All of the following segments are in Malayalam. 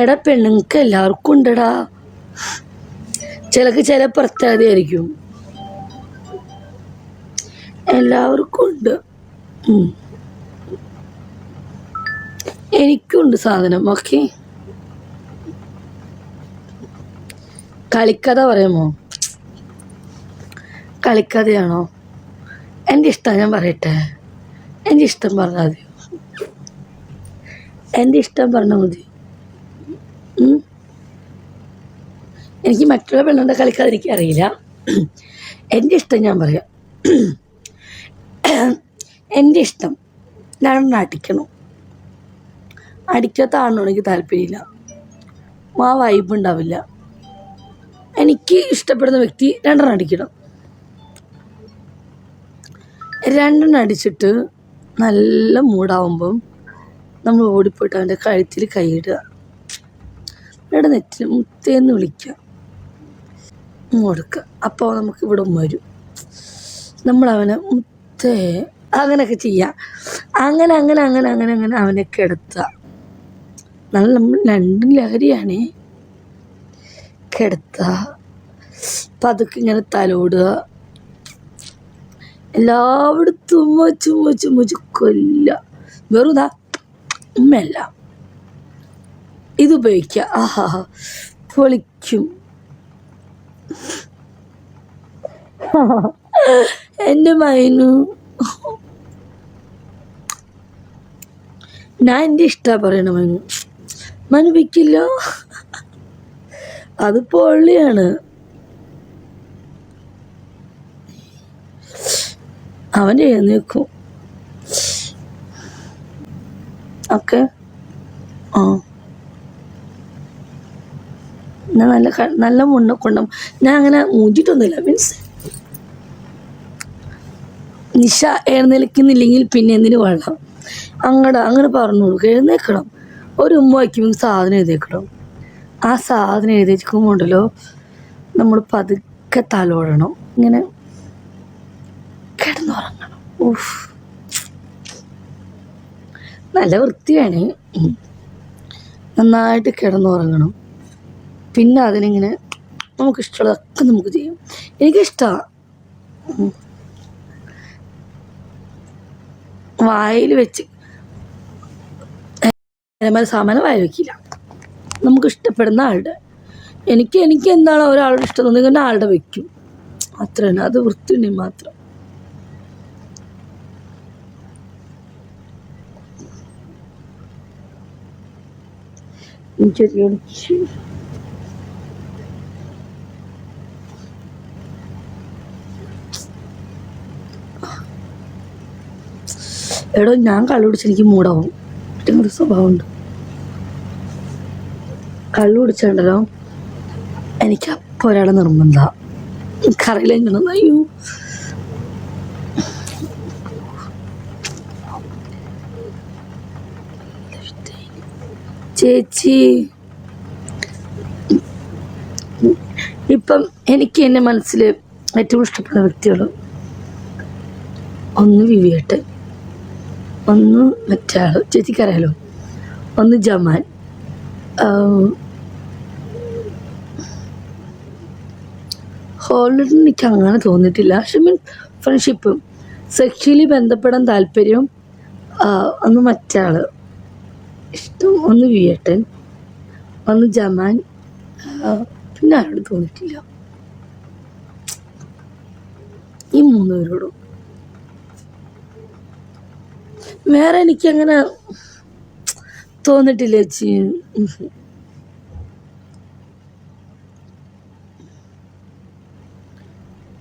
എടാ പെണ്ണുങ്ങൾക്ക് എല്ലാവർക്കും ഉണ്ടടാ. ചിലക്ക് ചില പ്രത്യേകതയായിരിക്കും എല്ലാവർക്കും ഉണ്ട്. എനിക്കുണ്ട് സാധനം ഓക്കെ. കളിക്കഥ പറയാമോ? കളിക്കഥയാണോ? എന്റെ ഇഷ്ടം ഞാൻ പറയട്ടെ. എന്റെ ഇഷ്ടം പറഞ്ഞാൽ മതി. എന്റെ ഇഷ്ടം പറഞ്ഞാൽ മതി. എനിക്ക് മറ്റുള്ള പെണ്ണുണ്ട കളിക്കാതെ എനിക്ക് അറിയില്ല. എന്റെ ഇഷ്ടം ഞാൻ പറയാം. എന്റെ ഇഷ്ടം ഞാൻ അടിക്കണം അടിക്കാത്ത ആളിനോട് എനിക്ക് താല്പര്യമില്ല. ആ വൈബ് ഉണ്ടാവില്ല. എനിക്ക് ഇഷ്ടപ്പെടുന്ന വ്യക്തി രണ്ടെണ്ണം അടിക്കണം. രണ്ടെണ്ണം അടിച്ചിട്ട് നല്ല മൂടാവുമ്പം നമ്മൾ ഓടിപ്പോയിട്ട് അവന്റെ കഴുത്തിൽ കൈയിടുക ഇവിടെ നെറ്റിൽ മുത്തേന്ന് വിളിക്കാം കൊടുക്കുക. അപ്പോൾ നമുക്ക് ഇവിടെ വരും. നമ്മളവനെ മുത്തേ അങ്ങനെയൊക്കെ ചെയ്യാം. അങ്ങനെ അങ്ങനെ അങ്ങനെ അങ്ങനെ അങ്ങനെ അവനെ കിടത്തുക നല്ല നമ്മൾ രണ്ടും ലഹരിയാണേ. കിടത്തുക പതുക്കെ ഇങ്ങനെ തലോടുക. എല്ലായിടത്തും ചുമ്മ ചുമ്മ ചുക്കൊല്ല വെറുതാ. വെറും ഉമ്മയല്ല. ഇത് ഉപയോഗിക്കുക ആഹാ. പൊളിക്കും. എന്റെ മൈനു. ഞാൻ എന്റെ ഇഷ്ടമാണ് പറയണ മനു. മനു വെക്കില്ല? അത് പൊള്ളിയാണ്. അവൻ എഴുന്നേക്കും ഓക്കെ ആ. ഞാൻ നല്ല നല്ല മുണ്ണ കൊണ്ടും ഞാൻ അങ്ങനെ മൂഞ്ചിട്ടൊന്നുമില്ല. മീൻസ് നിശ എഴുന്നേൽക്കുന്നില്ലെങ്കിൽ പിന്നെ എന്തിനു വെള്ളം അങ്ങടെ അങ്ങനെ പറഞ്ഞു കൊടുക്കുക എഴുന്നേക്കണം ഒരു ഉമ്മ വയ്ക്കുമ്പോൾ സാധനം എഴുതേക്കണം ആ സാധനം എഴുതിക്കുമ്പോൾ ഉണ്ടല്ലോ നമ്മൾ പതുക്കെ തലോടണം. ഇങ്ങനെ കിടന്നുറങ്ങണം. ഊഫ് നല്ല വൃത്തി വേണേ ഉം. നന്നായിട്ട് കിടന്നുറങ്ങണം. പിന്നെ അതിനിങ്ങനെ നമുക്കിഷ്ടമുള്ളതൊക്കെ നമുക്ക് ചെയ്യും. എനിക്കിഷ്ടമാണ് വായിൽ വെച്ച് അതേമാതിരി സാമാനം വായിൽ വെക്കില്ല നമുക്ക് ഇഷ്ടപ്പെടുന്ന ആളുടെ. എനിക്ക് എനിക്ക് എന്താണ് ഒരാളുടെ ഇഷ്ടം തോന്നുന്നത് ആളുടെ വെക്കും. അത്ര തന്നെ അത് വൃത്തിയുണ്ടെങ്കിൽ മാത്രം. ചെറിയൊരു എടോ ഞാൻ കള്ളു കുടിച്ച് എനിക്ക് മൂടാവും. ഒരു സ്വഭാവമുണ്ട്. കള്ളു എനിക്ക് അപ്പോൾ ഒരാളെ നിർബന്ധ. എനിക്കറിയില്ല എങ്ങനെ അയ്യോ. ചേച്ചി ഇപ്പം എനിക്ക് എന്റെ മനസ്സിൽ ഏറ്റവും ഇഷ്ടപ്പെടുന്ന വ്യക്തികൾ ഒന്ന് വിവിയേട്ടൻ. ഒന്ന് മറ്റേ ആൾ ചേച്ചിക്കറിയാലോ ഒന്ന് ജമാൻ ഹോളിഡ് എനിക്ക് അങ്ങനെ തോന്നിയിട്ടില്ല. പക്ഷെ മീൻ ഫ്രണ്ട്ഷിപ്പും സെക്ഷലി ബന്ധപ്പെടാൻ താല്പര്യം ഒന്ന് മറ്റേ ആൾ ഇഷ്ടം ഒന്ന് വിയട്ടൻ ഒന്ന് ജമാൻ പിന്നെ ആരോട് തോന്നിയിട്ടില്ല. ഈ മൂന്ന് പേരോടും. വേറെ എനിക്കങ്ങനെ തോന്നിട്ടില്ല ചേച്ചി.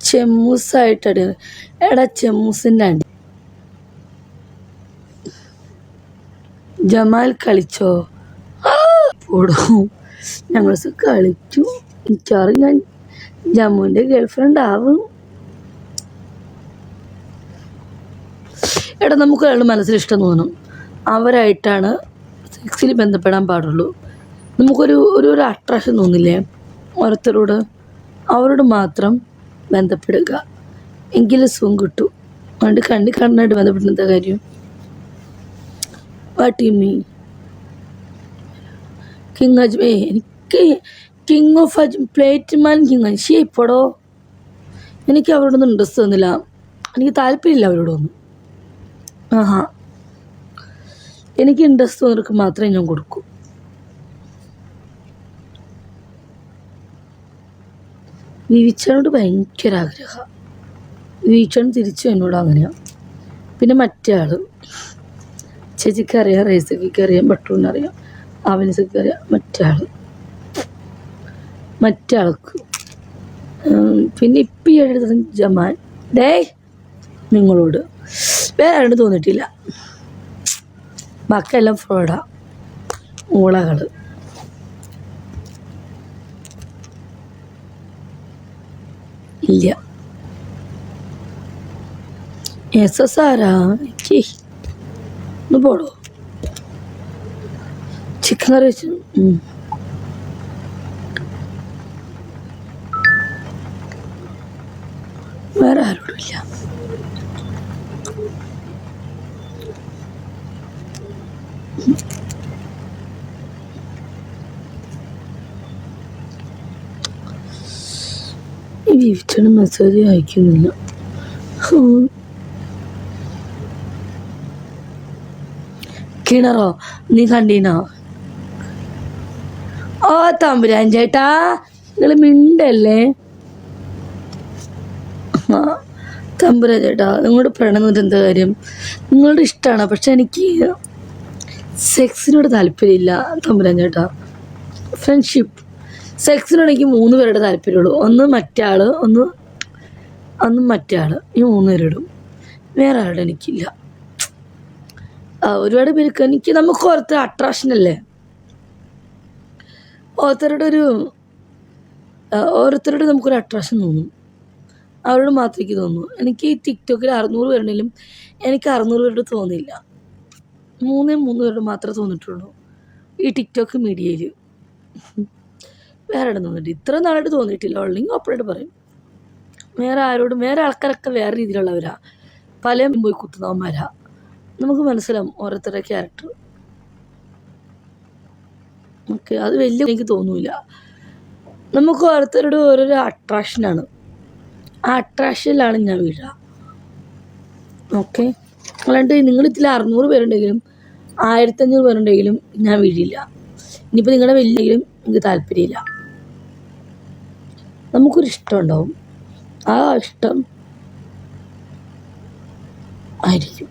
ചെമ്മൂസായിട്ടടി. എടാ ചെമ്മൂസിന്റെ അടി ജമാൽ കളിച്ചോ? പോടും. ഞങ്ങൾ കളിച്ചു. മിക്കവാറും ഞാൻ ജമ്മുവിന്റെ ഗേൾഫ്രണ്ട് ആവും എടാ നമുക്ക് അയാളുടെ മനസ്സിൽ ഇഷ്ടം തോന്നണം അവരായിട്ടാണ് സെക്സിൽ ബന്ധപ്പെടാൻ പാടുള്ളൂ. നമുക്കൊരു ഒരു ഒരു അട്രാക്ഷൻ തോന്നില്ലേ? ഓരോരുത്തരോട് അവരോട് മാത്രം ബന്ധപ്പെടുക. എങ്കിലും സുഖം കിട്ടും. അതുകൊണ്ട് കണ്ണി കണ്ണായിട്ട് ബന്ധപ്പെടുന്ന കാര്യം? വാട്ട് യു മീൻ കിങ് അജ്മേ എനിക്ക് കിങ് ഓഫ് അജ് പ്ലേറ്റ് മാൻ കിങ് ഷേ ഇപ്പോടോ? എനിക്ക് അവരോടൊന്നും ഇൻട്രസ്റ്റ് തോന്നില്ല. എനിക്ക് താല്പര്യമില്ല അവരോടൊന്നും. ആഹാ. എനിക്ക് ഇൻട്രസ്റ്റ് തോന്നിയവർക്ക് മാത്രമേ ഞാൻ കൊടുക്കൂ. വിവിച്ചനോട് ഭയങ്കര ആഗ്രഹം. വിവിച്ചൻ തിരിച്ചു എന്നോട് അങ്ങനെയാണ് പിന്നെ മറ്റേ ആൾ. ചേച്ചിക്ക് അറിയാം റേസക്കിക്ക് അറിയാം ബട്ടൂറിനറിയാം അവനിസക്ക് അറിയാം മറ്റേ ആൾ. മറ്റേ ആൾക്ക്. പിന്നെ ഇപ്പം ഈ അടുത്തത് ജമാൻ ഡേ നിങ്ങളോട്. വേറെ ആരോട് തോന്നിയിട്ടില്ല. ബാക്കിയെല്ലാം ഫ്രോഡാ. ഊളകൾ ഇല്ല. എസ് എസ് ആരാ ഒന്ന് പോടോ. ചിക്കൻ കറി വെച്ചു. വേറെ ആരോടും ഇല്ല. ഈ വിവിച്ചന് മെസ്സേജ് അയക്കുന്നില്ല. കിണറോ? നീ കണ്ടീനോ? ഓ തമ്പുരാൻ ചേട്ടാ നിങ്ങൾ മിണ്ടല്ലേ? തമ്പുരാൻ ചേട്ടാ നിങ്ങളുടെ പ്രണയം എന്താ കാര്യം? നിങ്ങളുടെ ഇഷ്ടമാണ് പക്ഷെ എനിക്ക് സെക്സിനോട് താല്പര്യമില്ല തമ്പുരാൻ ചേട്ടാ. ഫ്രണ്ട്ഷിപ്പ് സെക്സിനോട് എനിക്ക് മൂന്ന് പേരുടെ താല്പര്യമുള്ളൂ. ഒന്ന് മറ്റാൾ ഒന്ന് ഒന്ന് മറ്റാൾ ഈ മൂന്ന് പേരിടും വേറെ ആളുടെ എനിക്കില്ല. ഒരുപാട് പേർക്ക് എനിക്ക് നമുക്ക് ഓരോരുത്തർ അട്രാക്ഷൻ അല്ലേ? ഓരോരുത്തരുടെ ഒരു ഓരോരുത്തരുടെ നമുക്കൊരു അട്രാക്ഷൻ തോന്നും. അവരോട് മാത്രം എനിക്ക് തോന്നൂ. എനിക്ക് ഈ ടിക്ടോക്കിൽ അറുന്നൂറ് പേരുണ്ടെങ്കിലും എനിക്ക് അറുന്നൂറ് പേരോട് തോന്നിയില്ല. മൂന്നേ മൂന്ന് പേരോട് മാത്രമേ തോന്നിയിട്ടുള്ളൂ ഈ ടിക്ടോക്ക് മീഡിയയിൽ വേറെ ഇടം തോന്നിയിട്ട് ഇത്ര നാളായിട്ട് തോന്നിയിട്ടില്ല. ഉള്ളെങ്കിൽ അപ്പോഴായിട്ട് പറയും. വേറെ ആരോടും വേറെ ആൾക്കാരൊക്കെ വേറെ രീതിയിലുള്ളവരാ. പല പോയി കുത്തുന്നവന്മാരാ. നമുക്ക് മനസ്സിലാവും ഓരോരുത്തരുടെ ക്യാരക്ടർ ഓക്കെ അത് വലിയ എനിക്ക് തോന്നൂല. നമുക്ക് ഓരോരുത്തരുടെ ഓരോരോ അട്രാക്ഷനാണ് ആ അട്രാക്ഷനിലാണ് ഞാൻ വീഴുക ഓക്കെ അല്ലാണ്ട് നിങ്ങൾ ഇതിൽ അറുന്നൂറ് പേരുണ്ടെങ്കിലും ആയിരത്തഞ്ഞൂറ് പേരുണ്ടെങ്കിലും ഞാൻ വീഴില്ല. ഇനിയിപ്പോൾ നിങ്ങളുടെ വലിയെങ്കിലും എനിക്ക് താല്പര്യമില്ല. നമുക്കൊരു ഇഷ്ടം ഉണ്ടാവും ആ ഇഷ്ടം ആയിരിക്കും.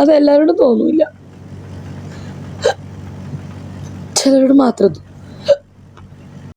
അതെല്ലാവരോടും തോന്നൂല ചിലരോട് മാത്രം